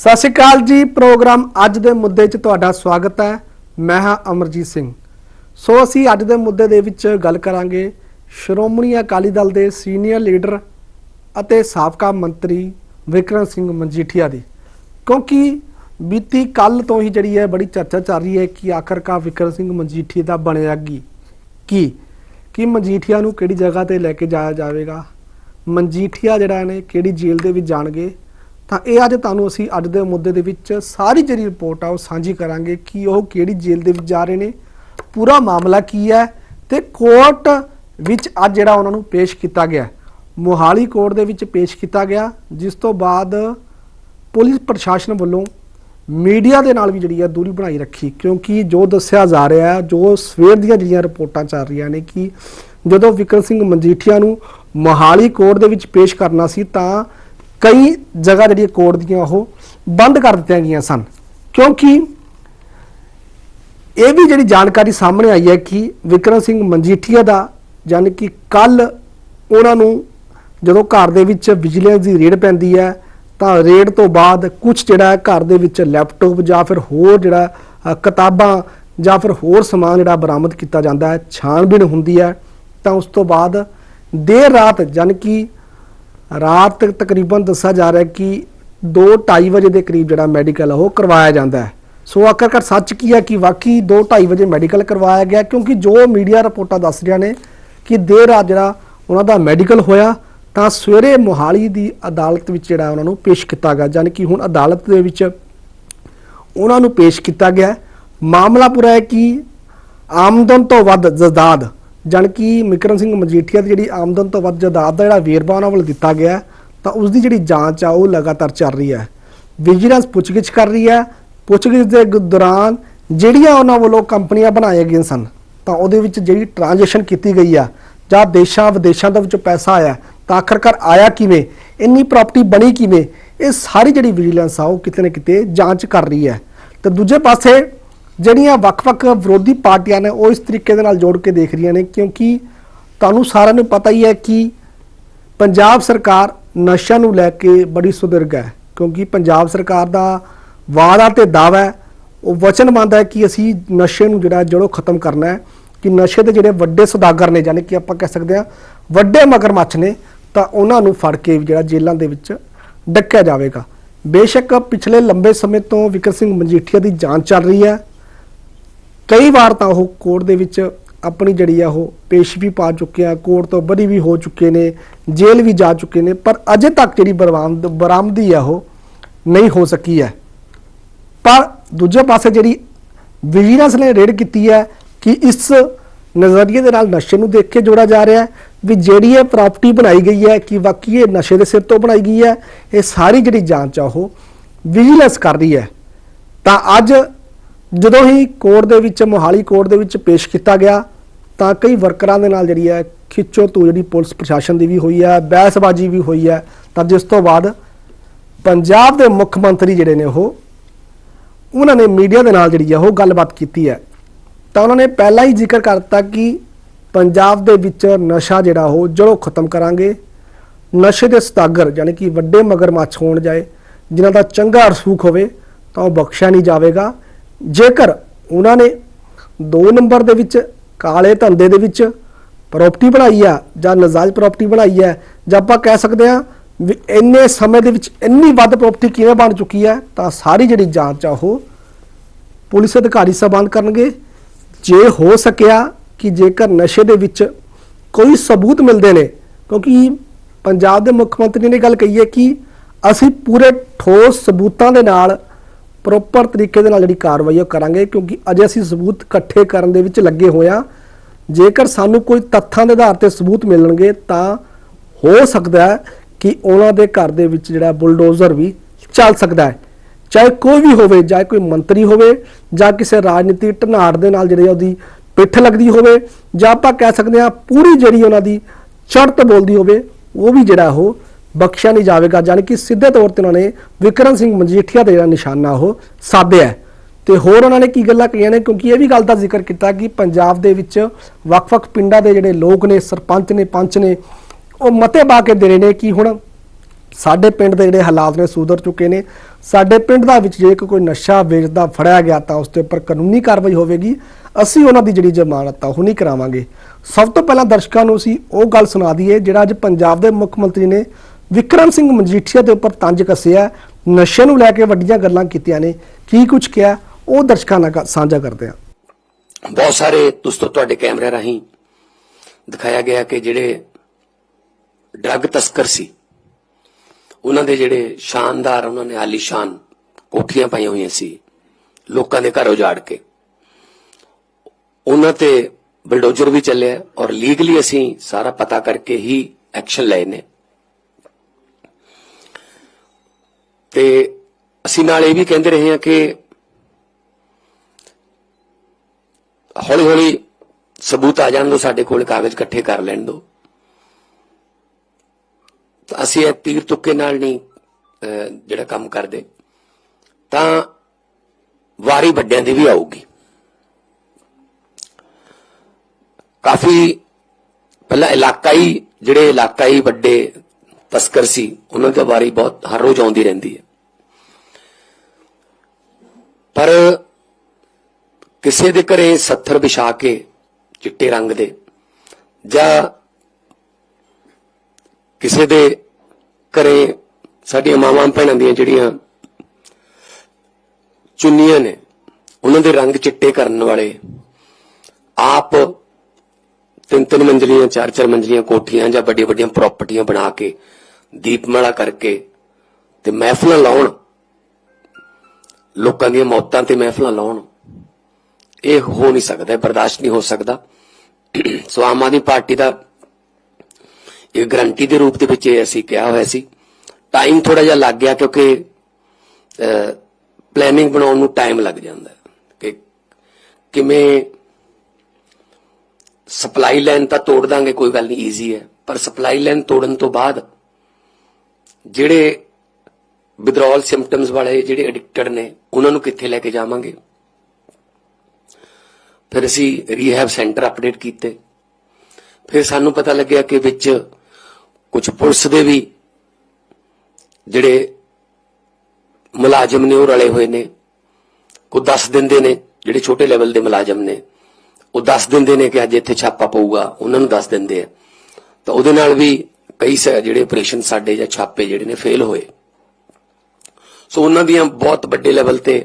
ਸਤਿ ਸ਼੍ਰੀ ਅਕਾਲ ਜੀ, ਪ੍ਰੋਗਰਾਮ ਅੱਜ ਦੇ ਮੁੱਦੇ 'ਚ ਤੁਹਾਡਾ ਸਵਾਗਤ ਹੈ। ਮੈਂ ਹਾਂ ਅਮਰਜੀਤ ਸਿੰਘ। ਸੋ ਅਸੀਂ ਅੱਜ ਦੇ ਮੁੱਦੇ ਦੇ ਵਿੱਚ ਗੱਲ ਕਰਾਂਗੇ। ਸ਼੍ਰੋਮਣੀ ਅਕਾਲੀ ਦਲ ਦੇ ਸੀਨੀਅਰ ਲੀਡਰ ਅਤੇ ਸਾਬਕਾ ਮੰਤਰੀ ਵਿਕਰਮ ਸਿੰਘ ਮਜੀਠੀਆ ਦੀ। ਕਿਉਂਕਿ ਬੀਤੀ ਕੱਲ ਤੋਂ ਹੀ ਜਿਹੜੀ ਹੈ ਬੜੀ ਚਰਚਾ ਚੱਲ ਰਹੀ ਹੈ ਕਿ ਆਖਰਕਾਰ ਵਿਕਰਮ ਸਿੰਘ ਮਜੀਠੀਆ ਦਾ ਬਣਿਆ ਕੀ? ਕੀ? ਕਿ ਮਜੀਠੀਆ ਨੂੰ ਕਿਹੜੀ ਜਗ੍ਹਾ ਤੇ ਲੈ ਕੇ ਜਾਇਆ ਜਾਵੇਗਾ? ਮਜੀਠੀਆ ਜਿਹੜਾ ਨੇ ਕਿਹੜੀ ਜੇਲ੍ਹ ਦੇ ਵਿੱਚ ਜਾਣਗੇ? ਤਾਂ ਇਹ ਅੱਜ ਤੁਹਾਨੂੰ ਅਸੀਂ ਅੱਜ ਦੇ ਮੁੱਦੇ ਦੇ ਵਿੱਚ ਸਾਰੀ ਜਿਹੜੀ ਰਿਪੋਰਟ ਆ ਉਹ ਸਾਂਝੀ ਕਰਾਂਗੇ ਕਿ ਉਹ ਕਿਹੜੀ ਜੇਲ੍ਹ ਦੇ ਵਿੱਚ ਜਾ ਰਹੇ ਨੇ, ਪੂਰਾ ਮਾਮਲਾ ਕੀ ਹੈ ਤੇ ਕੋਰਟ ਵਿੱਚ ਅੱਜ ਜਿਹੜਾ ਉਹਨਾਂ ਨੂੰ ਪੇਸ਼ ਕੀਤਾ ਗਿਆ ਮੋਹਾਲੀ ਕੋਰਟ ਦੇ ਵਿੱਚ ਪੇਸ਼ ਕੀਤਾ ਗਿਆ, ਜਿਸ ਤੋਂ ਬਾਅਦ ਪੁਲਿਸ ਪ੍ਰਸ਼ਾਸਨ ਵੱਲੋਂ ਮੀਡੀਆ ਦੇ ਨਾਲ ਵੀ ਜਿਹੜੀ ਹੈ ਦੂਰੀ ਬਣਾਈ ਰੱਖੀ, ਕਿਉਂਕਿ ਜੋ ਦੱਸਿਆ ਜਾ ਰਿਹਾ ਹੈ, ਜੋ ਸਵੇਰ ਦੀਆਂ ਜਿਹੜੀਆਂ ਰਿਪੋਰਟਾਂ ਚੱਲ ਰਹੀਆਂ ਨੇ ਕਿ ਜਦੋਂ ਵਿਕਰਮ ਸਿੰਘ ਮਜੀਠੀਆ ਨੂੰ ਮੋਹਾਲੀ ਕੋਰਟ ਦੇ ਵਿੱਚ ਪੇਸ਼ ਕਰਨਾ ਸੀ ਤਾਂ ਕਈ ਜਗ੍ਹਾ ਜਿਹੜੀਆਂ ਕੋਰਟ ਦੀਆਂ ਉਹ ਬੰਦ ਕਰ ਦਿੱਤੀਆਂ ਗਈਆਂ ਸਨ। ਕਿਉਂਕਿ ਇਹ ਵੀ ਜਿਹੜੀ ਜਾਣਕਾਰੀ ਸਾਹਮਣੇ ਆਈ ਹੈ ਕਿ ਵਿਕਰਮ ਸਿੰਘ ਮਜੀਠੀਆ ਦਾ ਯਾਨੀ ਕਿ ਕੱਲ ਉਹਨਾਂ ਨੂੰ ਜਦੋਂ ਘਰ ਦੇ ਵਿੱਚ ਵਿਜੀਲੈਂਸ ਦੀ ਰੇਡ ਪੈਂਦੀ ਹੈ, ਤਾਂ ਰੇਡ ਤੋਂ ਬਾਅਦ ਕੁਝ ਜਿਹੜਾ ਘਰ ਦੇ ਵਿੱਚ ਲੈਪਟਾਪ ਜਾਂ ਫਿਰ ਹੋਰ ਜਿਹੜਾ ਕਿਤਾਬਾਂ ਜਾਂ ਫਿਰ ਹੋਰ ਸਮਾਨ ਜਿਹੜਾ ਬਰਾਮਦ ਕੀਤਾ ਜਾਂਦਾ ਹੈ, ਛਾਣਬੀਣ ਹੁੰਦੀ ਹੈ, ਤਾਂ ਉਸ ਤੋਂ ਬਾਅਦ ਦੇਰ ਰਾਤ ਯਾਨੀ ਕਿ ਰਾਤ ਤੱਕ ਤਕਰੀਬਨ ਦੱਸਿਆ ਜਾ ਰਿਹਾ ਹੈ ਕਿ 2:30 ਵਜੇ ਦੇ ਕਰੀਬ ਜਿਹੜਾ ਮੈਡੀਕਲ ਉਹ ਕਰਵਾਇਆ ਜਾਂਦਾ ਹੈ। ਸੋ ਆਖਰਕਾਰ ਸੱਚ ਕੀ ਹੈ ਕਿ ਵਾਕਈ 2:30 ਵਜੇ ਮੈਡੀਕਲ ਕਰਵਾਇਆ ਗਿਆ, ਕਿਉਂਕਿ ਜੋ ਮੀਡੀਆ ਰਿਪੋਰਟਾਂ ਦੱਸ ਰਹੀਆਂ ਨੇ ਕਿ ਦੇਰ ਰਾਤ ਜਿਹੜਾ ਉਹਨਾਂ ਦਾ ਮੈਡੀਕਲ ਹੋਇਆ, ਤਾਂ ਸਵੇਰੇ ਮੋਹਾਲੀ ਦੀ ਅਦਾਲਤ ਵਿੱਚ ਜਿਹੜਾ ਉਹਨਾਂ ਨੂੰ ਪੇਸ਼ ਕੀਤਾ ਗਿਆ ਯਾਨੀ ਕਿ ਹੁਣ ਅਦਾਲਤ ਦੇ ਵਿੱਚ ਉਹਨਾਂ ਨੂੰ ਪੇਸ਼ ਕੀਤਾ ਗਿਆ। ਮਾਮਲਾ ਪੂਰਾ ਹੈ ਕਿ ਆਮਦਨ ਤੋਂ ਵੱਧ ਜ਼ਦਾਦ ਜਾਣੀ ਕਿ ਵਿਕਰਮ ਸਿੰਘ ਮਜੀਠੀਆ ਦੀ ਜਿਹੜੀ ਆਮਦਨ ਤੋਂ ਵੱਧ ਜਾਇਦਾਦ ਦਾ ਜਿਹੜਾ ਵੇਰਵਾ ਉਹਨਾਂ ਵੱਲ ਦਿੱਤਾ ਗਿਆ ਤਾਂ ਉਸ ਦੀ ਜਿਹੜੀ ਜਾਂਚ ਆ, ਉਹ ਲਗਾਤਾਰ ਚੱਲ ਰਹੀ ਹੈ। ਵਿਜੀਲੈਂਸ ਪੁੱਛਗਿੱਛ ਕਰ ਰਹੀ ਹੈ। ਪੁੱਛਗਿੱਛ ਦੇ ਦੌਰਾਨ ਜਿਹੜੀਆਂ ਉਹਨਾਂ ਵੱਲੋਂ ਕੰਪਨੀਆਂ ਬਣਾਈਆਂ ਗਈਆਂ ਸਨ, ਤਾਂ ਉਹਦੇ ਵਿੱਚ ਜਿਹੜੀ ਟ੍ਰਾਂਜੈਕਸ਼ਨ ਕੀਤੀ ਗਈ ਆ, ਜਾਂ ਦੇਸ਼ਾਂ ਵਿਦੇਸ਼ਾਂ ਦੇ ਵਿੱਚੋਂ ਪੈਸਾ ਆਇਆ, ਤਾਂ ਆਖਰਕਾਰ ਆਇਆ ਕਿਵੇਂ, ਇੰਨੀ ਪ੍ਰਾਪਰਟੀ ਬਣੀ ਕਿਵੇਂ, ਇਹ ਸਾਰੀ ਜਿਹੜੀ ਵਿਜੀਲੈਂਸ ਆ, ਉਹ ਕਿਤੇ ਨਾ ਕਿਤੇ ਜਾਂਚ ਕਰ ਰਹੀ ਹੈ। ਤੇ ਦੂਜੇ ਪਾਸੇ ਜਿਹੜੀਆਂ ਵੱਖ-ਵੱਖ ਵਿਰੋਧੀ ਪਾਰਟੀਆਂ ਨੇ ਉਹ ਇਸ ਤਰੀਕੇ ਦੇ ਨਾਲ ਜੋੜ ਕੇ ਦੇਖ ਰਹੀਆਂ ਨੇ, ਕਿਉਂਕਿ ਤੁਹਾਨੂੰ ਸਾਰਿਆਂ ਨੂੰ ਪਤਾ ਹੀ ਹੈ ਕਿ ਪੰਜਾਬ ਸਰਕਾਰ ਨਸ਼ਿਆਂ ਨੂੰ ਲੈ ਕੇ ਬੜੀ ਸੁਦਰਗ ਹੈ, ਕਿਉਂਕਿ ਪੰਜਾਬ ਸਰਕਾਰ ਦਾ ਵਾਅਦਾ ਤੇ ਦਾਅਵਾ ਹੈ, ਉਹ ਵਚਨਬੰਦ ਹੈ ਕਿ ਅਸੀਂ ਨਸ਼ੇ ਨੂੰ ਜਿਹੜਾ ਜੜੋਂ ਖਤਮ ਕਰਨਾ ਹੈ, ਕਿ ਨਸ਼ੇ ਦੇ ਜਿਹੜੇ ਵੱਡੇ ਸੌਦਾਗਰ ਨੇ, ਯਾਨੀ ਕਿ ਆਪਾਂ ਕਹਿ ਸਕਦੇ ਹਾਂ ਵੱਡੇ ਮਗਰਮੱਛ ਨੇ, ਤਾਂ ਉਹਨਾਂ ਨੂੰ ਫੜ ਕੇ ਜਿਹੜਾ ਜੇਲ੍ਹਾਂ ਦੇ ਵਿੱਚ ਡੱਕਿਆ ਜਾਵੇਗਾ। ਬੇਸ਼ੱਕ ਪਿਛਲੇ ਲੰਬੇ ਸਮੇਂ ਤੋਂ ਵਿਕਰ ਸਿੰਘ ਮਜੀਠੀਆ ਦੀ ਜਾਂਚ ਚੱਲ ਰਹੀ ਹੈ ਕਈ ਵਾਰ ਤਾਂ ਉਹ ਕੋਰਟ ਦੇ ਵਿੱਚ ਆਪਣੀ ਜਿਹੜੀ ਆ ਉਹ ਪੇਸ਼ ਵੀ ਪਾ ਚੁੱਕੇ ਆ, ਕੋਰਟ ਤੋਂ ਬਰੀ ਵੀ ਹੋ ਚੁੱਕੇ ਨੇ, ਜੇਲ੍ਹ ਵੀ ਜਾ ਚੁੱਕੇ ਨੇ, ਪਰ ਅਜੇ ਤੱਕ ਜਿਹੜੀ ਬਰਾਮਦ, ਬਰਾਮਦੀ ਆ ਉਹ ਨਹੀਂ ਹੋ ਸਕੀ ਹੈ। ਪਰ ਦੂਜੇ ਪਾਸੇ ਜਿਹੜੀ ਵਿਜੀਲੈਂਸ ਨੇ ਰੇਡ ਕੀਤੀ ਹੈ ਕਿ ਇਸ ਨਜ਼ਰੀਏ ਦੇ ਨਾਲ ਨਸ਼ੇ ਨੂੰ ਦੇਖ ਕੇ ਜੋੜਾ ਜਾ ਰਿਹਾ ਹੈ ਵੀ ਜਿਹੜੀ ਇਹ ਪ੍ਰਾਪਰਟੀ ਬਣਾਈ ਗਈ ਹੈ ਕਿ ਵਾਕਈ ਇਹ ਨਸ਼ੇ ਦੇ ਸਿਰ ਤੋਂ ਬਣਾਈ ਗਈ ਹੈ, ਇਹ ਸਾਰੀ ਜਿਹੜੀ ਜਾਂਚ ਆ ਉਹ ਵਿਜੀਲੈਂਸ ਕਰ ਰਹੀ ਹੈ। ਤਾਂ ਅੱਜ ਜਦੋਂ ਹੀ ਕੋਰਟ ਦੇ ਵਿੱਚ, ਮੋਹਾਲੀ ਕੋਰਟ ਦੇ ਵਿੱਚ ਪੇਸ਼ ਕੀਤਾ ਗਿਆ, ਤਾਂ ਕਈ ਵਰਕਰਾਂ ਦੇ ਨਾਲ ਜਿਹੜੀ ਹੈ, ਖਿੱਚੋ ਤੂੰ ਜਿਹੜੀ ਪੁਲਿਸ ਪ੍ਰਸ਼ਾਸਨ ਦੀ ਵੀ ਹੋਈ ਹੈ, ਬਹਿਸਬਾਜ਼ੀ ਵੀ ਹੋਈ ਹੈ। ਤਾਂ ਜਿਸ ਤੋਂ ਬਾਅਦ ਪੰਜਾਬ ਦੇ ਮੁੱਖ ਮੰਤਰੀ ਜਿਹੜੇ ਨੇ ਉਹ, ਉਹਨਾਂ ਨੇ ਮੀਡੀਆ ਦੇ ਨਾਲ ਜਿਹੜੀ ਹੈ, ਉਹ ਗੱਲਬਾਤ ਕੀਤੀ ਹੈ। ਤਾਂ ਉਹਨਾਂ ਨੇ ਪਹਿਲਾਂ ਹੀ ਜ਼ਿਕਰ ਕਰਤਾ ਕਿ ਪੰਜਾਬ ਦੇ ਵਿੱਚ ਨਸ਼ਾ ਜਿਹੜਾ ਉਹ ਜੜੋਂ ਖਤਮ ਕਰਾਂਗੇ। ਨਸ਼ੇ ਦੇ ਸਤਾਗਰ, ਯਾਨੀ ਕਿ ਵੱਡੇ ਮਗਰਮੱਛ ਹੋਣ ਜਾਏ, ਜਿਨ੍ਹਾਂ ਦਾ ਚੰਗਾ ਰਸੂਖ ਹੋਵੇ, ਤਾਂ ਉਹ ਬਖਸ਼ਿਆ ਨਹੀਂ ਜਾਵੇਗਾ। ਜੇਕਰ ਉਹਨਾਂ ਨੇ 2 ਨੰਬਰ ਦੇ ਵਿੱਚ ਕਾਲੇ ਧੰਦੇ ਦੇ ਵਿੱਚ ਪ੍ਰਾਪਰਟੀ ਬਣਾਈ ਆ ਜਾਂ ਨਜਾਇਜ਼ ਪ੍ਰਾਪਰਟੀ ਬਣਾਈ ਹੈ ਜਾਂ ਆਪਾਂ ਕਹਿ ਸਕਦੇ ਆ ਵੀ ਇੰਨੇ ਸਮੇਂ ਦੇ ਵਿੱਚ ਇੰਨੀ ਵੱਧ ਪ੍ਰਾਪਰਟੀ ਕਿਵੇਂ ਬਣ ਚੁੱਕੀ ਹੈ ਤਾਂ ਸਾਰੀ ਜਿਹੜੀ ਜਾਂਚ ਆ ਉਹ ਪੁਲਿਸ ਅਧਿਕਾਰੀ ਸਬੰਧ ਕਰਨਗੇ। ਜੇ ਹੋ ਸਕਿਆ ਕਿ ਜੇਕਰ ਨਸ਼ੇ ਦੇ ਵਿੱਚ ਕੋਈ ਸਬੂਤ ਮਿਲਦੇ ਨੇ, ਕਿਉਂਕਿ ਪੰਜਾਬ ਦੇ ਮੁੱਖ ਮੰਤਰੀ ਨੇ ਗੱਲ ਕਹੀ ਹੈ ਕਿ ਅਸੀਂ ਪੂਰੇ ਠੋਸ ਸਬੂਤਾਂ ਦੇ ਨਾਲ ਪ੍ਰੋਪਰ ਤਰੀਕੇ ਦੇ ਨਾਲ ਜਿਹੜੀ ਕਾਰਵਾਈ ਉਹ ਕਰਾਂਗੇ, ਕਿਉਂਕਿ ਅਜੇ ਅਸੀਂ ਸਬੂਤ ਇਕੱਠੇ ਕਰਨ ਦੇ ਵਿੱਚ ਲੱਗੇ ਹੋਏ ਹਾਂ। ਜੇਕਰ ਸਾਨੂੰ ਕੋਈ ਤੱਥਾਂ ਦੇ ਆਧਾਰ ਤੇ ਸਬੂਤ ਮਿਲਣਗੇ, ਤਾਂ ਹੋ ਸਕਦਾ ਹੈ ਕਿ ਉਹਨਾਂ ਦੇ ਘਰ ਦੇ ਵਿੱਚ ਜਿਹੜਾ ਬੁਲਡੋਜ਼ਰ ਵੀ ਚੱਲ ਸਕਦਾ ਹੈ। ਚਾਹੇ ਕੋਈ ਵੀ ਹੋਵੇ, ਚਾਹੇ ਕੋਈ ਮੰਤਰੀ ਹੋਵੇ, ਜਾਂ ਕਿਸੇ ਰਾਜਨੀਤੀ ਢਨਾੜ ਦੇ ਨਾਲ ਜਿਹੜੀ ਉਹਦੀ ਪਿੱਠ ਲੱਗਦੀ ਹੋਵੇ, ਜਾਂ ਆਪਾਂ ਕਹਿ ਸਕਦੇ ਹਾਂ ਪੂਰੀ ਜਿਹੜੀ ਉਹਨਾਂ ਦੀ ਚੜ੍ਹਤ ਬੋਲਦੀ ਹੋਵੇ, ਉਹ ਵੀ ਜਿਹੜਾ ਉਹ ਬਖਸ਼ਿਆ ਨਹੀਂ ਜਾਵੇਗਾ, ਜਾਣੀ ਕਿ ਸਿੱਧੇ ਤੌਰ ਤੇ ਉਹਨਾਂ ਨੇ ਵਿਕਰਮ ਸਿੰਘ ਮਜੀਠੀਆ ਦਾ ਜਿਹੜਾ ਨਿਸ਼ਾਨਾ ਉਹ ਸਾਧਿਆ ਹੈ। ਤੇ ਹੋਰ ਉਹਨਾਂ ਨੇ ਕੀ ਗੱਲਾਂ ਕਹੀਆਂ ਨੇ, ਕਿਉਂਕਿ ਇਹ ਵੀ ਗੱਲ ਦਾ ਜ਼ਿਕਰ ਕੀਤਾ ਕਿ ਪੰਜਾਬ ਦੇ ਵਿੱਚ ਵੱਖ-ਵੱਖ ਪਿੰਡਾਂ ਦੇ ਜਿਹੜੇ ਲੋਕ ਨੇ, ਸਰਪੰਚ ਨੇ, ਪੰਚ ਨੇ, ਉਹ ਮਤੇ ਪਾ ਕੇ ਦੇ ਰਹੇ ਨੇ ਕਿ ਹੁਣ ਸਾਡੇ ਪਿੰਡ ਦੇ ਜਿਹੜੇ ਹਾਲਾਤ ਨੇ ਸੁਧਰ ਚੁੱਕੇ ਨੇ। ਸਾਡੇ ਪਿੰਡ ਦਾ ਵਿੱਚ ਜੇ ਕੋਈ ਨਸ਼ਾ ਵੇਚਦਾ, ਫੜਿਆ ਗਿਆ ਤਾਂ ਉਸ ਦੇ ਉੱਪਰ ਕਾਨੂੰਨੀ ਕਾਰਵਾਈ ਹੋਵੇਗੀ। ਅਸੀਂ ਉਹਨਾਂ ਦੀ ਜਿਹੜੀ ਜ਼ਮਾਨਤ ਆ, ਉਹ ਨਹੀਂ ਕਰਾਵਾਂਗੇ। ਸਭ ਤੋਂ ਪਹਿਲਾਂ ਦਰਸ਼ਕਾਂ ਨੂੰ ਅਸੀਂ ਉਹ ਗੱਲ ਸੁਣਾ ਦਈਏ, ਜਿਹੜਾ ਅੱਜ ਪੰਜਾਬ ਦੇ ਮੁੱਖ ਮੰਤਰੀ ਨੇ ਵਿਕਰਮ ਸਿੰਘ ਮਜੀਠੀਆ ਦੇ ਉੱਪਰ ਤੰਜ ਕੱਸਿਆ ਨਸ਼ੇ ਨੂੰ ਲੈ ਕੇ ਵੱਡੀਆਂ ਗੱਲਾਂ ਕੀਤੀਆਂ ਨੇ, ਕੀ ਕੁਝ ਕਿਹਾ, ਉਹ ਦਰਸ਼ਕਾਂ ਨਾਲ ਸਾਂਝਾ ਕਰਦੇ ਹਾਂ। ਬਹੁਤ ਸਾਰੇ ਦੋਸਤੋ, ਤੁਹਾਡੇ ਕੈਮਰੇ ਰਾਹੀਂ ਦਿਖਾਇਆ ਗਿਆ ਕਿ ਜਿਹੜੇ ਡਰੱਗ ਤਸਕਰ ਸੀ, ਉਹਨਾਂ ਦੇ ਜਿਹੜੇ ਸ਼ਾਨਦਾਰ, ਉਹਨਾਂ ਨੇ ਆਲੀਸ਼ਾਨ ਕੋਠੀਆਂ ਪਾਈਆਂ ਹੋਈਆਂ ਸੀ, ਲੋਕਾਂ ਦੇ ਘਰ ਉਜਾੜ ਕੇ। ਉਹਨਾਂ ਤੇ ਬਲਡੋਜ਼ਰ ਵੀ ਚੱਲਿਆ ਔਰ ਲੀਗਲੀ ਅਸੀਂ ਸਾਰਾ ਪਤਾ ਕਰਕੇ ਹੀ ਐਕਸ਼ਨ ਲਏ ਨੇ। ਤੇ ਅਸੀਂ ਨਾਲ ਇਹ ਵੀ ਕਹਿੰਦੇ ਰਹੇ ਹਾਂ ਕਿ ਹੌਲੀ ਹੌਲੀ ਸਬੂਤ ਆ ਜਾਣ ਦੋ, ਸਾਡੇ ਕੋਲ ਕਾਗਜ਼ ਇਕੱਠੇ ਕਰ ਲੈਣ ਦੋ। ਤਾਂ ਅਸੀਂ ਇਹ ਤੀਰ ਤੁੱਕੇ ਨਾਲ ਨਹੀਂ ਜਿਹੜਾ ਕੰਮ ਕਰਦੇ, ਤਾਂ ਵਾਰੀ ਵੱਡਿਆਂ ਦੀ ਵੀ ਆਊਗੀ। ਕਾਫੀ ਪਹਿਲਾਂ ਇਲਾਕਾਈ, ਜਿਹੜੇ ਇਲਾਕਾਈ ਵੱਡੇ ਤਸਕਰ ਸੀ, ਉਹਨਾਂ ਦੀ ਵਾਰੀ ਬਹੁਤ, ਹਰ ਰੋਜ਼ ਆਉਂਦੀ ਰਹਿੰਦੀ ਹੈ। ਪਰ ਕਿਸੇ ਦੇ ਘਰੇ 70 ਵਿਛਾ ਕੇ ਚਿੱਟੇ ਰੰਗ ਦੇ ਜਾਂ ਕਿਸੇ ਦੇ ਘਰੇ ਸਾਡੀਆਂ ਮਾਵਾਂ ਭੈਣਾਂ ਦੀਆਂ ਜਿਹੜੀਆਂ ਚੁੰਨੀਆਂ ਨੇ, ਉਹਨਾਂ ਦੇ ਰੰਗ ਚਿੱਟੇ ਕਰਨ ਵਾਲੇ ਆਪ ਤਿੰਨ ਤਿੰਨ ਮੰਜ਼ਲੀਆਂ, ਚਾਰ ਚਾਰ ਮੰਜ਼ਲੀਆਂ ਕੋਠੀਆਂ ਜਾਂ ਵੱਡੀਆਂ ਵੱਡੀਆਂ ਪ੍ਰਾਪਰਟੀਆਂ ਬਣਾ ਕੇ ਦੀਪਮਾਲਾ ਕਰਕੇ ਤੇ ਮਹਿਫਲਾਂ ਲਾਉਣ ਲੋਕਾਂ ਦੀਆਂ ਮੌਤਾਂ ਤੇ ਮਹਿਫਲਾਂ ਲਾਉਣ। ਇਹ ਹੋ ਨਹੀਂ ਸਕਦਾ ਬਰਦਾਸ਼ਤ ਨਹੀਂ ਹੋ ਸਕਦਾ। ਸੋ ਆਮ ਆਦਮੀ ਪਾਰਟੀ ਦਾ ਇਹ ਗਰੰਟੀ ਦੇ ਰੂਪ ਦੇ ਵਿੱਚ ਇਹ ਅਸੀਂ ਕਿਹਾ ਹੋਇਆ ਸੀ। ਟਾਈਮ ਥੋੜਾ ਜਿਹਾ ਲੱਗ ਗਿਆ ਕਿਉਂਕਿ ਪਲੈਨਿੰਗ ਬਣਾਉਣ ਨੂੰ ਟਾਈਮ ਲੱਗ ਜਾਂਦਾ ਕਿ ਕਿਵੇਂ ਸਪਲਾਈ ਲਾਈਨ ਤਾਂ ਤੋੜ ਦਾਂਗੇ, ਕੋਈ ਗੱਲ ਨਹੀਂ ਈਜ਼ੀ ਹੈ। ਪਰ ਸਪਲਾਈ ਲਾਈਨ ਤੋੜਨ ਤੋਂ ਬਾਅਦ ਜਿਹੜੇ ਵਿਦਰੋਲ ਸਿੰਪਟਮਸ ਵਾਲੇ ਜਿਹੜੇ ਐਡਿਕਟਡ ਨੇ, ਉਹਨਾਂ ਨੂੰ ਕਿੱਥੇ ਲੈ ਕੇ ਜਾਵਾਂਗੇ? ਫਿਰ ਅਸੀਂ ਰੀਹੈਬ ਸੈਂਟਰ ਅਪਡੇਟ ਕੀਤੇ। ਫਿਰ ਸਾਨੂੰ ਪਤਾ ਲੱਗਿਆ ਕਿ ਵਿੱਚ ਕੁਝ ਪੁਲਿਸ ਦੇ ਵੀ ਜਿਹੜੇ ਮੁਲਾਜ਼ਮ ਨੇ, ਉਹ ਰਲੇ ਹੋਏ ਨੇ। ਕੋ ਦੱਸ ਦਿੰਦੇ ਨੇ, ਜਿਹੜੇ ਛੋਟੇ ਲੈਵਲ ਦੇ ਮੁਲਾਜ਼ਮ ਨੇ। ਉਹ ਦੱਸ ਦਿੰਦੇ ਨੇ ਕਿ ਅੱਜ ਇੱਥੇ ਛਾਪਾ ਪਊਗਾ, ਉਹਨਾਂ ਨੂੰ ਦੱਸ ਦਿੰਦੇ ਆ। ਤਾਂ ਉਹਦੇ ਨਾਲ ਵੀ ਕਈ ਸ- ਜਿਹੜੇ ਆਪਰੇਸ਼ਨ ਸਾਡੇ ਜਾਂ ਛਾਪੇ ਜਿਹੜੇ ਨੇ ਫੇਲ ਹੋਏ। ਸੋ ਉਹਨਾਂ ਦੀਆਂ ਬਹੁਤ ਵੱਡੇ ਲੈਵਲ ਤੇ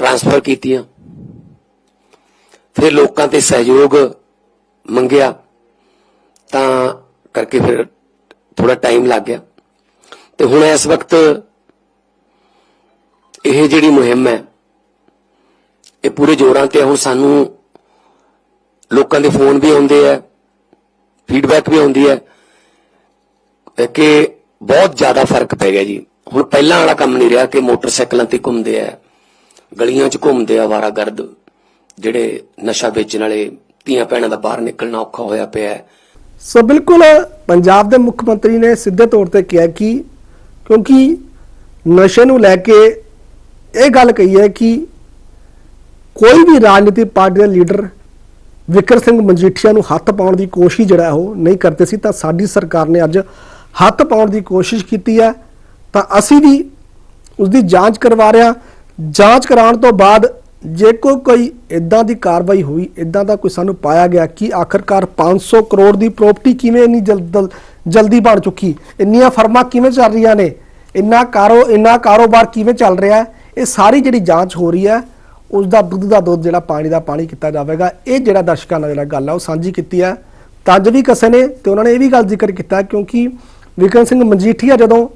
ਟ੍ਰਾਂਸਫਰ ਕੀਤੀਆਂ। ਫਿਰ ਲੋਕਾਂ ਤੇ ਸਹਿਯੋਗ ਮੰਗਿਆ। ਤਾਂ ਕਰਕੇ ਫਿਰ ਥੋੜਾ ਟਾਈਮ ਲੱਗ ਗਿਆ। ਤੇ ਹੁਣ ਇਸ ਵਕਤ ਇਹ ਜਿਹੜੀ ਮੁਹਿੰਮ ਹੈ, ਇਹ ਪੂਰੇ ਜੋਰਾਂ ਤੇ ਹੈ। ਹੁਣ ਸਾਨੂੰ ਲੋਕਾਂ ਦੇ ਫੋਨ ਵੀ ਆਉਂਦੇ ਆ ਫੀਡਬੈਕ ਵੀ ਆਉਂਦੀ ਹੈ। ਕਿ ਬਹੁਤ ਜ਼ਿਆਦਾ ਫ਼ਰਕ ਪੈ ਗਿਆ ਜੀ। ਹੁਣ ਪਹਿਲਾਂ ਵਾਲਾ ਕੰਮ ਨਹੀਂ ਰਿਹਾ ਕਿ ਮੋਟਰਸਾਈਕਲਾਂ ਤੇ ਘੁੰਮਦੇ ਆ, ਗਲੀਆਂ 'ਚ ਘੁੰਮਦੇ ਆ ਵਾਰਾਗਰਦ, ਜਿਹੜੇ ਨਸ਼ਾ ਵੇਚਣ ਵਾਲੇ ਧੀਆਂ ਭੈਣਾਂ ਦਾ ਬਾਹਰ ਨਿਕਲਣਾ ਔਖਾ ਹੋਇਆ ਪਿਆ ਸੋ ਬਿਲਕੁਲ ਪੰਜਾਬ ਦੇ ਮੁੱਖ ਮੰਤਰੀ ਨੇ ਸਿੱਧੇ ਤੌਰ ਤੇ ਕਿਹਾ ਕਿ ਕਿਉਂਕਿ ਨਸ਼ੇ ਨੂੰ ਲੈ ਕੇ ਇਹ ਗੱਲ ਕਹੀ ਹੈ ਕਿ ਕੋਈ ਵੀ ਰਾਜਨੀਤਿਕ ਪਾਰਟੀ ਦਾ ਲੀਡਰ ਵਿਕਰ ਸਿੰਘ ਮਜੀਠੀਆ ਨੂੰ ਹੱਥ ਪਾਉਣ ਦੀ ਕੋਸ਼ਿਸ਼ ਜਿਹੜਾ ਉਹ ਨਹੀਂ ਕਰਦੇ ਸੀ, ਤਾਂ ਸਾਡੀ ਸਰਕਾਰ ਨੇ ਅੱਜ ਹੱਥ ਪਾਉਣ ਦੀ ਕੋਸ਼ਿਸ਼ ਕੀਤੀ ਹੈ। ਤਾਂ ਅਸੀਂ ਵੀ ਉਸ ਦੀ ਜਾਂਚ ਕਰਵਾ ਰਹੇ ਹਾਂ। ਜਾਂਚ ਕਰਾਉਣ ਤੋਂ ਬਾਅਦ ਜੇ ਕੋਈ ਕੋਈ ਇਦਾਂ ਦੀ ਕਾਰਵਾਈ ਹੋਈ ਇਦਾਂ ਦਾ ਕੋਈ ਸਾਨੂੰ ਪਾਇਆ ਗਿਆ ਕਿ ਆਖਰਕਾਰ 500 ਕਰੋੜ ਦੀ ਪ੍ਰਾਪਰਟੀ ਕਿਵੇਂ ਇੰਨੀ ਜਲਦ ਜਲਦੀ ਬਣ ਚੁੱਕੀ, ਇੰਨੀਆਂ ਫਰਮਾਂ ਕਿਵੇਂ ਚੱਲ ਰਹੀਆਂ ਨੇ, ਇੰਨਾ ਕਾਰੋ ਇੰਨਾ ਕਾਰੋਬਾਰ ਕਿਵੇਂ ਚੱਲ ਰਿਹਾ ਹੈ, ਇਹ ਸਾਰੀ ਜਿਹੜੀ ਜਾਂਚ ਹੋ ਰਹੀ ਹੈ ਉਸ ਦਾ ਦੁੱਧ ਦਾ ਦੁੱਧ ਜਿਹੜਾ ਪਾਣੀ ਦਾ ਪਾਣੀ ਕੀਤਾ ਜਾਵੇਗਾ, ਇਹ ਜਿਹੜਾ ਦਰਸ਼ਕਾਂ ਨਾਲ ਜਿਹੜਾ ਗੱਲ ਹੈ ਉਹ ਸਾਂਝੀ ਕੀਤੀ ਹੈ। ਤੱਜ ਵੀ ਕਸੇ ਨੇ ਤੇ ਉਹਨਾਂ ਨੇ ਇਹ ਵੀ ਗੱਲ ਜ਼ਿਕਰ ਕੀਤਾ ਕਿਉਂਕਿ ਵਿਕਰਮ ਸਿੰਘ ਮਜੀਠੀਆ ਜਦੋਂ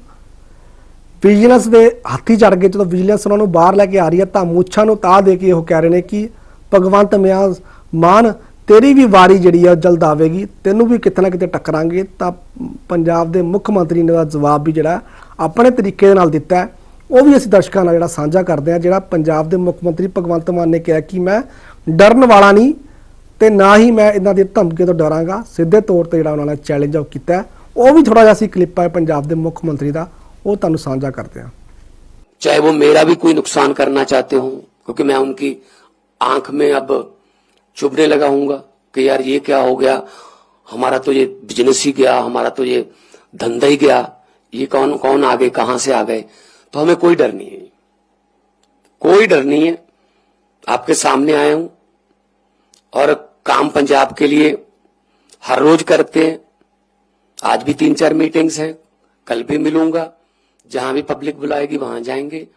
ਵਿਜੀਲੈਂਸ ਦੇ ਹੱਥੀ ਚੜ ਗਏ ਜਦੋਂ ਵਿਜੀਲੈਂਸ ਉਹਨਾਂ ਨੂੰ ਬਾਹਰ ਲੈ ਕੇ ਆ ਰਹੀ ਹੈ ਤਾਂ ਮੁੱਛਾਂ ਨੂੰ ਤਾਹ ਦੇ ਕੇ ਉਹ ਕਹਿ ਰਹੇ ਨੇ ਕਿ ਭਗਵੰਤ ਮਿਆਜ਼ ਮਾਨ, ਤੇਰੀ ਵੀ ਵਾਰੀ ਜਿਹੜੀ ਆ ਉਹ ਜਲਦ ਆਵੇਗੀ, ਤੈਨੂੰ ਵੀ ਕਿਤੇ ਨਾ ਕਿਤੇ ਟੱਕਰਾਂਗੇ। ਤਾਂ ਪੰਜਾਬ ਦੇ ਮੁੱਖ ਮੰਤਰੀ ਨੇ ਦਾ ਜਵਾਬ ਵੀ ਜਿਹੜਾ ਆਪਣੇ ਤਰੀਕੇ ਦੇ ਨਾਲ ਦਿੱਤਾ ਉਹ ਵੀ ਅਸੀਂ ਦਰਸ਼ਕਾਂ ਨਾਲ ਜਿਹੜਾ ਸਾਂਝਾ ਕਰਦੇ ਹਾਂ, ਜਿਹੜਾ ਪੰਜਾਬ ਦੇ ਮੁੱਖ ਮੰਤਰੀ ਭਗਵੰਤ ਮਾਨ ਨੇ ਕਿਹਾ ਕਿ ਮੈਂ ਡਰਨ ਵਾਲਾ ਨਹੀਂ ਤੇ ਨਾ ਹੀ ਮੈਂ ਇਹਨਾਂ ਦੀ ਧਮਕੀ ਤੋਂ ਡਰਾਂਗਾ। ਸਿੱਧੇ ਤੌਰ ਤੇ ਜਿਹੜਾ ਉਹਨਾਂ ਨੇ ਚੈਲੰਜ ਉਹ ਕੀਤਾ ਉਹ ਵੀ ਥੋੜਾ ਜਿਹਾ ਅਸੀਂ ਕਲਿੱਪ ਹੈ ਪੰਜਾਬ ਦੇ ਮੁੱਖ ਮੰਤਰੀ ਦਾ। ਉਹ ਤੁਹਾਨੂੰ ਸਾਂਝਾ ਕਰਦੇ ਹਾਂ चाहे वो मेरा भी कोई नुकसान करना चाहते हो क्योंकि मैं उनकी आंख में अब चुभने लगा हूंगा कि यार ये क्या हो गया हमारा तो ये बिजनेस ही गया हमारा तो ये धंधा ही गया ये कौन कौन आ गए कहां से आ गए तो हमें कोई डर नहीं है कोई डर नहीं है आपके सामने आया हूं और काम पंजाब के लिए हर रोज करते हैं आज भी तीन चार मीटिंग्स हैं कल भी मिलूंगा जहाँ भी पब्लिक बुलाएगी वहाँ जाएँगे।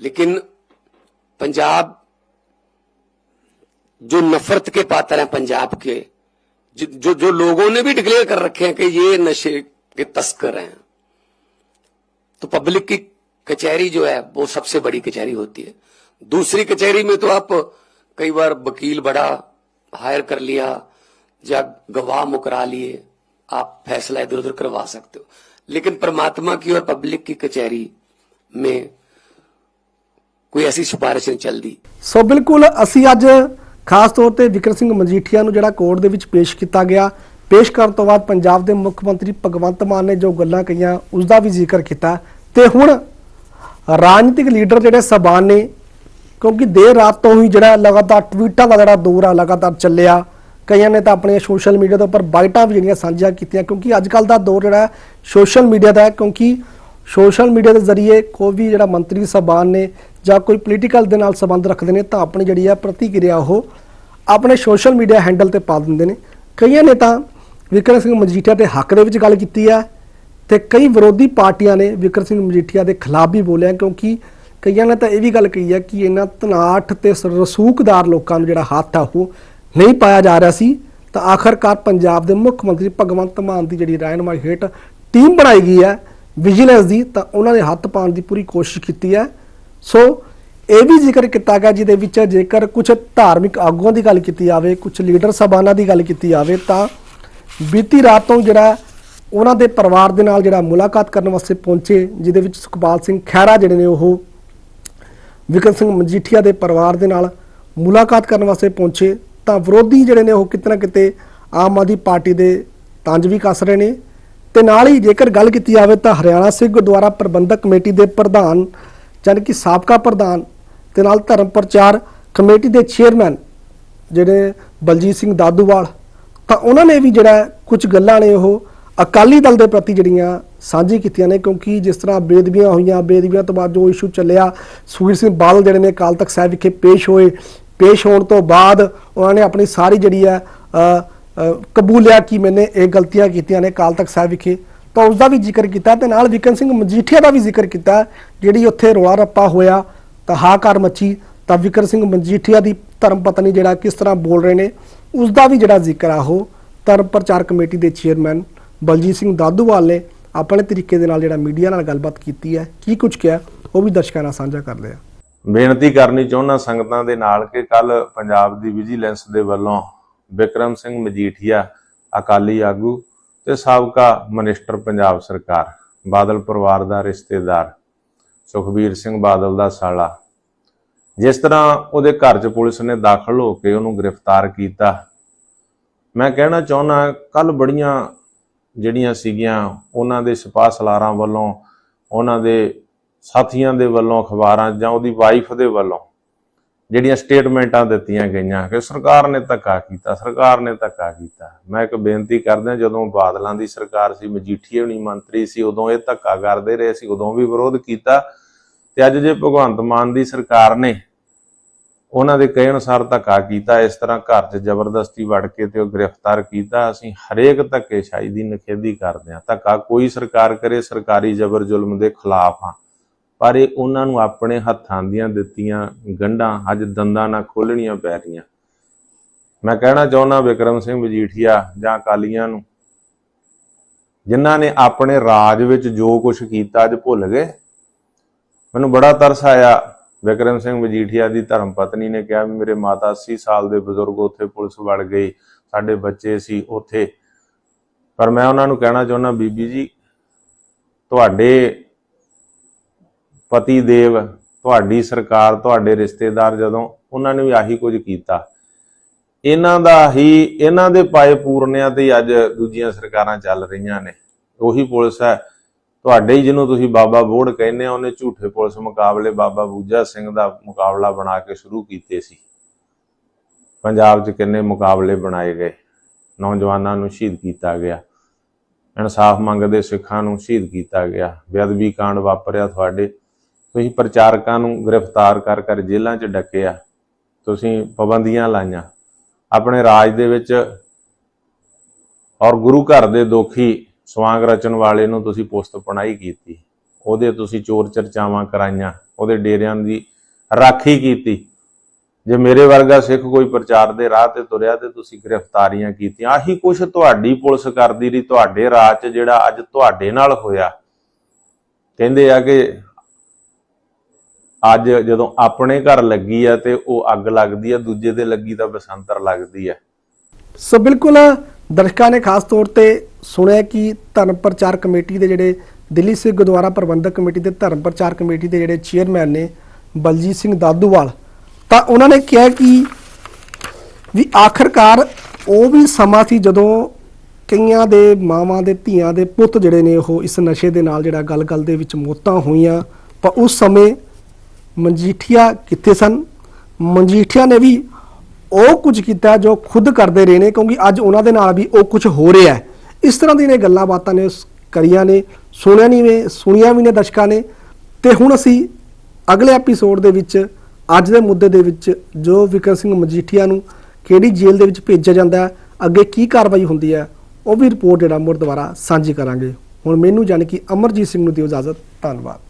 लेकिन पंजाब जो नफरत के पात्र हैं पंजाब के जो जो, लोगों ने भी डिक्लेयर कर रखे हैं कि ये नशे के तस्कर हैं तो पब्लिक की कचहरी जो है वो सबसे बड़ी कचहरी होती है। दूसरी कचहरी में तो आप कई बार वकील बड़ा हायर कर लिया या गवाह मुकरा लिए आप फैसला इधर उधर करवा सकते हो। लेकिन परमात्मा की और पब्लिक की कचहरी में कोई ऐसी सिफारिश नहीं चलती ਸੋ ਬਿਲਕੁਲ ਅਸੀਂ ਅੱਜ ਖਾਸ ਤੌਰ ਤੇ ਵਿਕਰ ਸਿੰਘ ਮਜੀਠੀਆ ਨੂੰ ਜਿਹੜਾ ਕੋਰਟ ਦੇ ਵਿੱਚ ਪੇਸ਼ ਕੀਤਾ ਗਿਆ ਪੇਸ਼ ਕਰਨ ਤੋਂ ਬਾਅਦ ਪੰਜਾਬ ਦੇ ਮੁੱਖ ਮੰਤਰੀ ਭਗਵੰਤ ਮਾਨ ਨੇ ਜੋ ਗੱਲਾਂ ਕਹੀਆਂ ਉਸ ਦਾ ਵੀ ਜ਼ਿਕਰ ਕੀਤਾ ਤੇ ਹੁਣ ਰਾਜਨੀਤਿਕ ਲੀਡਰ ਜਿਹੜੇ ਸਬਾਨ ਨੇ ਕਿਉਂਕਿ ਦੇਰ ਰਾਤ ਤੋਂ ਹੀ ਜਿਹੜਾ ਲਗਾਤਾਰ ਟਵੀਟਾਂ ਦਾ ਜਿਹੜਾ ਦੌਰ ਆ ਲਗਾਤਾਰ ਚੱਲਿਆ ਕਈਆਂ ਨੇ ਤਾਂ ਆਪਣੀਆਂ ਸੋਸ਼ਲ ਮੀਡੀਆ ਦੇ ਉੱਪਰ ਬਾਈਟਾਂ ਵੀ ਜਿਹੜੀਆਂ ਸਾਂਝੀਆਂ ਕੀਤੀਆਂ, ਕਿਉਂਕਿ ਅੱਜ ਕੱਲ ਦਾ ਦੌਰ ਜਿਹੜਾ ਸੋਸ਼ਲ ਮੀਡੀਆ ਦਾ ਹੈ, ਕਿਉਂਕਿ ਸੋਸ਼ਲ ਮੀਡੀਆ ਦੇ ਜ਼ਰੀਏ ਕੋਈ ਵੀ ਜਿਹੜਾ ਮੰਤਰੀ ਸਭਾਨ ਨੇ ਜਾਂ ਕੋਈ ਪੋਲੀਟੀਕਲ ਦੇ ਨਾਲ ਸੰਬੰਧ ਰੱਖਦੇ ਨੇ, ਤਾਂ ਆਪਣੀ ਜਿਹੜੀ ਆ ਪ੍ਰਤੀਕਿਰਿਆ ਉਹ ਆਪਣੇ ਸੋਸ਼ਲ ਮੀਡੀਆ ਹੈਂਡਲ ਤੇ ਪਾ ਦਿੰਦੇ ਨੇ। ਕਈਆਂ ਨੇ ਤਾਂ ਵਿਕਰਮ ਸਿੰਘ ਮਜੀਠੀਆ ਦੇ ਹੱਕ ਦੇ ਵਿੱਚ ਗੱਲ ਕੀਤੀ ਹੈ ਤੇ ਕਈ ਵਿਰੋਧੀ ਪਾਰਟੀਆਂ ਨੇ ਵਿਕਰਮ ਸਿੰਘ ਮਜੀਠੀਆ ਦੇ ਖਿਲਾਫ ਵੀ ਬੋਲਿਆ, ਕਿਉਂਕਿ ਕਈਆਂ ਨੇ ਤਾਂ ਇਹ ਵੀ ਗੱਲ ਕਹੀ ਹੈ ਕਿ ਇਹਨਾਂ ਤਨਾਠ ਤੇ ਸ- ਰਸੂਖਦਾਰ ਲੋਕਾਂ ਨੂੰ ਜਿਹੜਾ ਹੱਥ ਆ ਉਹ ਨਹੀਂ ਪਾਇਆ ਜਾ ਰਿਹਾ ਸੀ, ਤਾਂ ਆਖਰਕਾਰ ਪੰਜਾਬ ਦੇ ਮੁੱਖ ਮੰਤਰੀ ਭਗਵੰਤ ਮਾਨ ਦੀ ਜਿਹੜੀ ਰਹਿਨਮਾਈ ਹੇਠ ਟੀਮ ਬਣਾਈ ਗਈ ਹੈ, ਵਿਜੀਲੈਂਸ ਦੀ, ਤਾਂ ਉਹਨਾਂ ਨੇ ਹੱਥ ਪਾਉਣ ਦੀ ਪੂਰੀ ਕੋਸ਼ਿਸ਼ ਕੀਤੀ ਹੈ। ਸੋ, ਇਹ ਵੀ ਜ਼ਿਕਰ ਕੀਤਾ ਗਿਆ, ਜਿਹਦੇ ਵਿੱਚ ਜੇਕਰ ਕੁਝ ਧਾਰਮਿਕ ਆਗੂਆਂ ਦੀ ਗੱਲ ਕੀਤੀ ਜਾਵੇ ਕੁਝ ਲੀਡਰ ਸਭਾਨਾਂ ਦੀ ਗੱਲ ਕੀਤੀ ਜਾਵੇ ਤਾਂ ਬੀਤੀ ਰਾਤ ਤੋਂ ਜਿਹੜਾ ਉਹਨਾਂ ਦੇ ਪਰਿਵਾਰ ਦੇ ਨਾਲ ਜਿਹੜਾ ਮੁਲਾਕਾਤ ਕਰਨ ਵਾਸਤੇ ਪਹੁੰਚੇ, ਜਿਹਦੇ ਵਿੱਚ ਸੁਖਪਾਲ ਸਿੰਘ ਖਹਿਰਾ ਜਿਹੜੇ ਨੇ ਉਹ, ਵਿਕਰਮ ਸਿੰਘ ਮਜੀਠੀਆ ਦੇ ਪਰਿਵਾਰ ਦੇ ਨਾਲ ਮੁਲਾਕਾਤ ਕਰਨ ਵਾਸਤੇ ਪਹੁੰਚੇ ਤਾਂ ਵਿਰੋਧੀ ਜਿਹੜੇ ਨੇ ਉਹ ਕਿਤੇ ਨਾ ਕਿਤੇ ਆਮ ਆਦਮੀ ਪਾਰਟੀ ਦੇ ਤੰਜ ਵੀ ਕੱਸ ਰਹੇ ਨੇ। ਤੇ ਨਾਲ ਹੀ ਜੇਕਰ ਗੱਲ ਕੀਤੀ ਜਾਵੇ ਤਾਂ ਹਰਿਆਣਾ ਸਿੱਖ ਗੁਰਦੁਆਰਾ ਪ੍ਰਬੰਧਕ ਕਮੇਟੀ ਦੇ ਪ੍ਰਧਾਨ, ਜਾਣੀ ਕਿ ਸਾਬਕਾ ਪ੍ਰਧਾਨ ਤੇ ਨਾਲ ਧਰਮ ਪ੍ਰਚਾਰ ਕਮੇਟੀ ਦੇ ਚੇਅਰਮੈਨ ਜਿਹੜੇ ਬਲਜੀਤ ਸਿੰਘ ਦਾਦੂਵਾਲ, ਤਾਂ ਉਹਨਾਂ ਨੇ ਵੀ ਜਿਹੜਾ ਕੁਝ ਗੱਲਾਂ ਨੇ ਉਹ ਅਕਾਲੀ ਦਲ ਦੇ ਪ੍ਰਤੀ ਜਿਹੜੀਆਂ ਸਾਂਝੀ ਕੀਤੀਆਂ ਨੇ, ਕਿਉਂਕਿ ਜਿਸ ਤਰ੍ਹਾਂ ਬੇਦਬੀਆਂ ਹੋਈਆਂ ਬੇਦਬੀਆਂ ਤੋਂ ਬਾਅਦ ਜੋ ਇਸ਼ੂ ਚੱਲਿਆ, ਸੁਖਬੀਰ ਸਿੰਘ ਬਾਦਲ ਜਿਹੜੇ ਨੇ ਅਕਾਲ ਤਖਤ ਸਾਹਿਬ ਵਿਖੇ ਪੇਸ਼ ਹੋਏ ਪੇਸ਼ ਹੋਣ ਤੋਂ ਬਾਅਦ ਉਹਨਾਂ ਨੇ ਆਪਣੀ ਸਾਰੀ ਜਿਹੜੀ ਹੈ ਕਬੂਲਿਆ ਕਿ ਮੈਨੇ ਇਹ ਗਲਤੀਆਂ ਕੀਤੀਆਂ ਨੇ ਅਕਾਲ ਤਖਤ ਸਾਹਿਬ ਵਿਖੇ। ਤਾਂ ਉਸ ਦਾ ਵੀ ਜ਼ਿਕਰ ਕੀਤਾ ਤੇ ਨਾਲ ਵਿਕਨ ਸਿੰਘ ਮਜੀਠੀਆ ਦਾ ਵੀ ਜ਼ਿਕਰ ਕੀਤਾ, ਜਿਹੜੀ ਉੱਥੇ ਰੋਲਾ ਰੱਪਾ ਹੋਇਆ, ਤਾਂ ਹਾਕਾਰ ਮੱਚੀ। ਤਾਂ ਵਿਕਰ ਸਿੰਘ ਮਜੀਠੀਆ ਦੀ ਧਰਮ ਪਤਨੀ ਜਿਹੜਾ ਕਿਸ ਤਰ੍ਹਾਂ ਬੋਲ ਰਹੇ ਨੇ ਉਸ ਦਾ ਵੀ ਜਿਹੜਾ ਜ਼ਿਕਰ ਆ ਉਹ ਧਰਮ ਪ੍ਰਚਾਰ ਕਮੇਟੀ ਦੇ ਚੇਅਰਮੈਨ ਬਲਜੀਤ ਸਿੰਘ ਦਾਦੂਵਾਲ ਨੇ ਆਪਣੇ ਤਰੀਕੇ ਦੇ ਨਾਲ ਜਿਹੜਾ ਮੀਡੀਆ ਨਾਲ ਗੱਲਬਾਤ ਕੀਤੀ ਹੈ, ਕੀ ਕੁਝ ਕਿਹਾ, ਉਹ ਵੀ ਦਰਸ਼ਕਾਂ ਨਾਲ ਸਾਂਝਾ ਕਰ ਲਿਆ। ਬੇਨਤੀ ਕਰਨੀ ਚਾਹੁੰਦਾ ਸੰਗਤਾਂ ਦੇ ਨਾਲ ਕਿ ਕੱਲ ਪੰਜਾਬ ਦੀ ਵਿਜੀਲੈਂਸ ਦੇ ਵੱਲੋਂ ਵਿਕਰਮ ਸਿੰਘ ਮਜੀਠੀਆ, ਅਕਾਲੀ ਆਗੂ ਤੇ ਸਾਬਕਾ ਮਨਿਸਟਰ ਪੰਜਾਬ ਸਰਕਾਰ, ਬਾਦਲ ਪਰਿਵਾਰ ਦਾ ਰਿਸ਼ਤੇਦਾਰ, ਸੁਖਬੀਰ ਸਿੰਘ ਬਾਦਲ ਦਾ ਸਾਲਾ। ਜਿਸ ਤਰ੍ਹਾਂ ਉਹਦੇ ਘਰ 'ਚ ਪੁਲਿਸ ਨੇ ਦਾਖਲ ਹੋ ਕੇ ਉਹਨੂੰ ਗ੍ਰਿਫਤਾਰ ਕੀਤਾ। ਮੈਂ ਕਹਿਣਾ ਚਾਹੁੰਦਾ, ਕੱਲ ਬੜੀਆਂ ਜਿਹੜੀਆਂ ਸੀਗੀਆਂ, ਉਹਨਾਂ ਦੇ ਸਿਪਾਹ ਸਲਾਰਾਂ ਵੱਲੋਂ ਉਹਨਾਂ ਦੇ ਸਾਥੀਆਂ ਦੇ ਵੱਲੋਂ, ਅਖਬਾਰਾਂ ਜਾਂ ਉਹਦੀ ਵਾਈਫ ਦੇ ਵੱਲੋਂ ਜਿਹੜੀਆਂ ਸਟੇਟਮੈਂਟਾਂ ਦਿੱਤੀਆਂ ਗਈਆਂ ਕਿ ਸਰਕਾਰ ਨੇ ਧੱਕਾ ਕੀਤਾ, ਸਰਕਾਰ ਨੇ ਧੱਕਾ ਕੀਤਾ। ਮੈਂ ਇੱਕ ਬੇਨਤੀ ਕਰਦਾ, ਜਦੋਂ ਬਾਦਲਾਂ ਦੀ ਸਰਕਾਰ ਸੀ, ਮਜੀਠੀਏ ਹੋਣੀ ਮੰਤਰੀ ਸੀ, ਉਦੋਂ ਇਹ ਧੱਕਾ ਕਰਦੇ ਰਹੇ ਸੀ, ਉਦੋਂ ਵੀ ਵਿਰੋਧ ਕੀਤਾ। ਤੇ ਅੱਜ ਜੇ ਭਗਵੰਤ ਮਾਨ ਦੀ ਸਰਕਾਰ ਨੇ ਉਹਨਾਂ ਦੇ ਕਹੇ ਅਨੁਸਾਰ ਧੱਕਾ ਕੀਤਾ, ਇਸ ਤਰ੍ਹਾਂ ਘਰ 'ਚ ਜ਼ਬਰਦਸਤੀ ਵੜ ਕੇ ਤੇ ਉਹ ਗ੍ਰਿਫਤਾਰ ਕੀਤਾ, ਅਸੀਂ ਹਰੇਕ ਧੱਕੇਸ਼ਾਹੀ ਦੀ ਨਿਖੇਧੀ ਕਰਦੇ ਹਾਂ। ਧੱਕਾ ਕੋਈ ਸਰਕਾਰ ਕਰੇ, ਸਰਕਾਰੀ ਜ਼ਬਰ ਜ਼ੁਲਮ ਦੇ ਖਿਲਾਫ ਹਾਂ। ਪਰ ਇਹ ਉਹਨਾਂ ਨੂੰ ਆਪਣੇ ਹੱਥਾਂ ਦੀਆਂ ਦਿੱਤੀਆਂ ਗੰਢਾਂ ਅੱਜ ਦੰਦਾਂ ਨਾਲ ਖੋਲਣੀਆਂ ਪੈ ਰਹੀਆਂ। ਮੈਂ ਕਹਿਣਾ ਚਾਹੁੰਦਾ ਵਿਕਰਮ ਸਿੰਘ ਮਜੀਠੀਆ ਜਾਂ ਅਕਾਲੀਆਂ ਨੂੰ, ਜਿਨ੍ਹਾਂ ਨੇ ਆਪਣੇ ਰਾਜ ਵਿੱਚ ਜੋ ਕੁਝ ਕੀਤਾ ਅੱਜ ਭੁੱਲ ਗਏ। ਮੈਨੂੰ ਬੜਾ ਤਰਸ ਆਇਆ ਵਿਕਰਮ ਸਿੰਘ ਮਜੀਠੀਆ ਦੀ ਧਰਮ ਪਤਨੀ ਨੇ ਕਿਹਾ ਵੀ ਮੇਰੇ ਮਾਤਾ 80 ਸਾਲ ਦੇ ਬਜ਼ੁਰਗ ਉੱਥੇ ਪੁਲਿਸ ਵੜ ਗਈ, ਸਾਡੇ ਬੱਚੇ ਸੀ ਉੱਥੇ। ਪਰ ਮੈਂ ਉਹਨਾਂ ਨੂੰ ਕਹਿਣਾ ਚਾਹੁੰਦਾ, ਬੀਬੀ ਜੀ, ਤੁਹਾਡੇ ਪਤੀ ਦੇਵ, ਤੁਹਾਡੀ ਸਰਕਾਰ, ਤੁਹਾਡੇ ਰਿਸ਼ਤੇਦਾਰ ਜਦੋਂ ਉਹਨਾਂ ਨੇ ਵੀ ਆਹੀ ਕੁਝ ਕੀਤਾ। ਇਹਨਾਂ ਦਾ ਹੀ, ਇਹਨਾਂ ਦੇ ਪਾਏ ਪੂਰਨਿਆਂ ਤੇ ਅੱਜ ਦੂਜੀਆਂ ਸਰਕਾਰਾਂ ਚੱਲ ਰਹੀਆਂ ਨੇ। ਉਹੀ ਪੁਲਿਸ ਹੈ। ਤੁਹਾਡੇ ਹੀ ਜਿਹਨੂੰ ਤੁਸੀਂ ਬਾਬਾ ਬੋੜ ਕਹਿੰਦੇ ਆ ਉਹਨੇ ਝੂਠੇ ਪੁਲਿਸ ਮੁਕਾਬਲੇ ਬਾਬਾ ਬੂਜਾ ਸਿੰਘ ਦਾ ਮੁਕਾਬਲਾ ਬਣਾ ਕੇ ਸ਼ੁਰੂ ਕੀਤੇ ਸੀ। ਪੰਜਾਬ 'ਚ ਕਿੰਨੇ ਮੁਕਾਬਲੇ ਬਣਾਏ ਗਏ। ਨੌਜਵਾਨਾਂ ਨੂੰ ਸ਼ਹੀਦ ਕੀਤਾ ਗਿਆ। ਇਨਸਾਫ ਮੰਗਦੇ ਸਿੱਖਾਂ ਨੂੰ ਸ਼ਹੀਦ ਕੀਤਾ ਗਿਆ। ਬੇਅਦਬੀ ਕਾਂਡ ਵਾਪਰਿਆ ਤੁਹਾਡੇ ਤੁਸੀਂ ਪ੍ਰਚਾਰਕਾਂ ਨੂੰ ਗ੍ਰਿਫਤਾਰ ਕਰ ਕਰ ਜੇਲ੍ਹਾਂ 'ਚ ਡੱਕਿਆ ਤੁਸੀਂ ਪਾਬੰਦੀਆਂ ਲਾਈਆਂ। ਆਪਣੇ ਰਾਜ ਦੇ ਵਿੱਚ ਔਰ ਗੁਰੂ ਘਰ ਦੇ ਦੋਖੀ ਸਵਾਂਗ ਰਚਣ ਵਾਲੇ ਨੂੰ ਤੁਸੀਂ ਪੁਸਤ ਪਣਾਈ ਕੀਤੀ। ਉਹਦੇ ਤੁਸੀਂ ਚੋਰ ਚਰਚਾਵਾਂ ਕਰਾਈਆਂ। ਉਹਦੇ ਡੇਰਿਆਂ ਦੀ ਰਾਖੀ ਕੀਤੀ। ਜੇ ਮੇਰੇ ਵਰਗਾ ਸਿੱਖ ਕੋਈ ਪ੍ਰਚਾਰ ਦੇ ਰਾਹ ਤੇ ਤੁਰਿਆ ਤੇ ਤੁਸੀਂ ਗ੍ਰਿਫਤਾਰੀਆਂ ਕੀਤੀਆਂ, ਆਹੀ ਕੁਛ ਤੁਹਾਡੀ ਪੁਲਿਸ ਕਰਦੀ ਰਹੀ। ਤੁਹਾਡੇ ਰਾਜ 'ਚ ਜਿਹੜਾ ਅੱਜ ਤੁਹਾਡੇ ਨਾਲ ਹੋਇਆ। ਕਹਿੰਦੇ ਆ ਕਿ ਅੱਜ ਜਦੋਂ ਆਪਣੇ ਘਰ ਲੱਗੀ ਆ ਤੇ ਉਹ ਅੱਗ ਲੱਗਦੀ ਆ, ਦੂਜੇ ਦੇ ਲੱਗੀ ਤਾਂ ਬਸੰਤਰ ਲੱਗਦੀ ਆ। ਸੋ ਬਿਲਕੁਲ ਦਰਸ਼ਕਾਂ ਨੇ ਖਾਸ ਤੌਰ ਤੇ ਸੁਣਿਆ ਕਿ ਧਰਮ ਪ੍ਰਚਾਰ ਕਮੇਟੀ ਦੇ ਜਿਹੜੇ ਦਿੱਲੀ ਸਿੱਖ ਗੁਰਦੁਆਰਾ ਪ੍ਰਬੰਧਕ ਕਮੇਟੀ ਦੇ ਧਰਮ ਪ੍ਰਚਾਰ ਕਮੇਟੀ ਦੇ ਜਿਹੜੇ ਚੇਅਰਮੈਨ ਨੇ ਬਲਜੀਤ ਸਿੰਘ ਦਾਦੂਵਾਲ, ਤਾਂ ਉਹਨਾਂ ਨੇ ਕਿਹਾ ਕਿ ਵੀ ਆਖਰਕਾਰ ਉਹ ਵੀ ਸਮਾਂ ਸੀ ਜਦੋਂ ਕਈਆਂ ਦੇ ਮਾਵਾਂ ਦੇ, ਧੀਆਂ ਦੇ ਪੁੱਤ ਜਿਹੜੇ ਨੇ ਉਹ ਇਸ ਨਸ਼ੇ ਦੇ ਨਾਲ ਜਿਹੜਾ ਗੱਲ-ਗੱਲ ਦੇ ਵਿੱਚ ਮੌਤਾਂ ਹੋਈਆਂ ਪਰ ਉਸ ਸਮੇਂ ਮਨਜੀਠੀਆ ਕਿੱਥੇ ਸਨ? ਮਨਜੀਠੀਆ ਨੇ ਵੀ ਉਹ ਕੁਝ ਕੀਤਾ ਜੋ ਖੁਦ ਕਰਦੇ ਰਹੇ ਨੇ, ਕਿਉਂਕਿ ਅੱਜ ਉਹਨਾਂ ਦੇ ਨਾਲ ਵੀ ਉਹ ਕੁਝ ਹੋ ਰਿਹਾ ਹੈ। ਇਸ ਤਰ੍ਹਾਂ ਦੀਆਂ ਨੇ ਗੱਲਾਂ ਬਾਤਾਂ ਨੇ, ਕਰੀਆਂ ਨੇ, ਸੁਣਿਆ ਨਹੀਂ ਵੇ ਸੁਣੀਆਂ ਵੀ ਨੇ ਦਰਸ਼ਕਾਂ ਨੇ। ਤੇ ਹੁਣ ਅਸੀਂ ਅਗਲੇ ਐਪੀਸੋਡ ਦੇ ਵਿੱਚ, ਅੱਜ ਦੇ ਮੁੱਦੇ ਦੇ ਵਿੱਚ ਜੋ ਵਿਕਰ ਸਿੰਘ ਮਜੀਠੀਆ ਨੂੰ ਕਿਹੜੀ ਜੇਲ੍ਹ ਦੇ ਵਿੱਚ ਭੇਜਿਆ ਜਾਂਦਾ ਹੈ, ਅੱਗੇ ਕੀ ਕਾਰਵਾਈ ਹੁੰਦੀ ਹੈ, ਉਹ ਵੀ ਰਿਪੋਰਟ ਜਿਹੜਾ ਮੁੜ ਦੁਬਾਰਾ ਸਾਂਝੀ ਕਰਾਂਗੇ। ਹੁਣ ਮੈਨੂੰ ਜਾਣੀ ਕਿ ਅਮਰਜੀਤ ਸਿੰਘ ਨੂੰ ਦਿਓ ਇਜਾਜ਼ਤ। ਧੰਨਵਾਦ।